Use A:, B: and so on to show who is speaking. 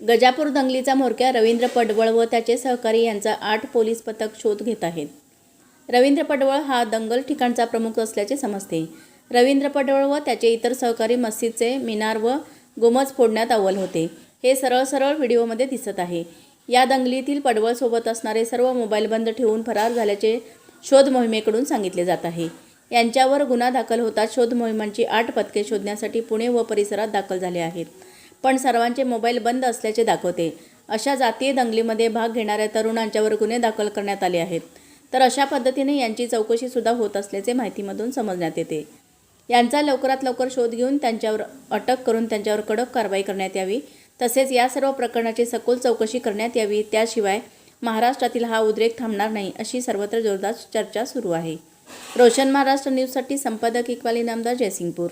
A: गजापूर दंगलीचा म्होरक्या रवींद्र पडवळ व त्याचे सहकारी यांचा आठ पोलीस पथक शोध घेत आहेत. रवींद्र पडवळ हा दंगल ठिकाणचा प्रमुख असल्याचे समजते. रवींद्र पडवळ व त्याचे इतर सहकारी मस्जिदचे मिनार व गोमज फोडण्यात अव्वल होते. हे सरळ सरळ व्हिडिओमध्ये दिसत आहे. या दंगलीतील पडवळसोबत असणारे सर्व मोबाईल बंद ठेवून फरार झाल्याचे शोध मोहिमेकडून सांगितले जात आहे. यांच्यावर गुन्हा दाखल होता शोध मोहिमांची आठ पथके शोधण्यासाठी पुणे व परिसरात दाखल झाले आहेत. पण सर्वांचे मोबाईल बंद असल्याचे दाखवते. अशा जातीय दंगलीमध्ये भाग घेणाऱ्या तरुणांच्यावर गुन्हे दाखल करण्यात आले आहेत. तर अशा पद्धतीने यांची चौकशीसुद्धा होत असल्याचे माहितीमधून समजण्यात येते. यांचा लवकरात लवकर शोध घेऊन त्यांच्यावर अटक करून त्यांच्यावर कडक कारवाई करण्यात यावी. तसेच या सर्व प्रकरणाची सखोल चौकशी करण्यात यावी. त्याशिवाय महाराष्ट्रातील हा उद्रेक थांबणार नाही अशी सर्वत्र जोरदार चर्चा सुरू आहे. रोशन महाराष्ट्र न्यूजसाठी संपादक इक्वाली नामदार जयसिंगपूर.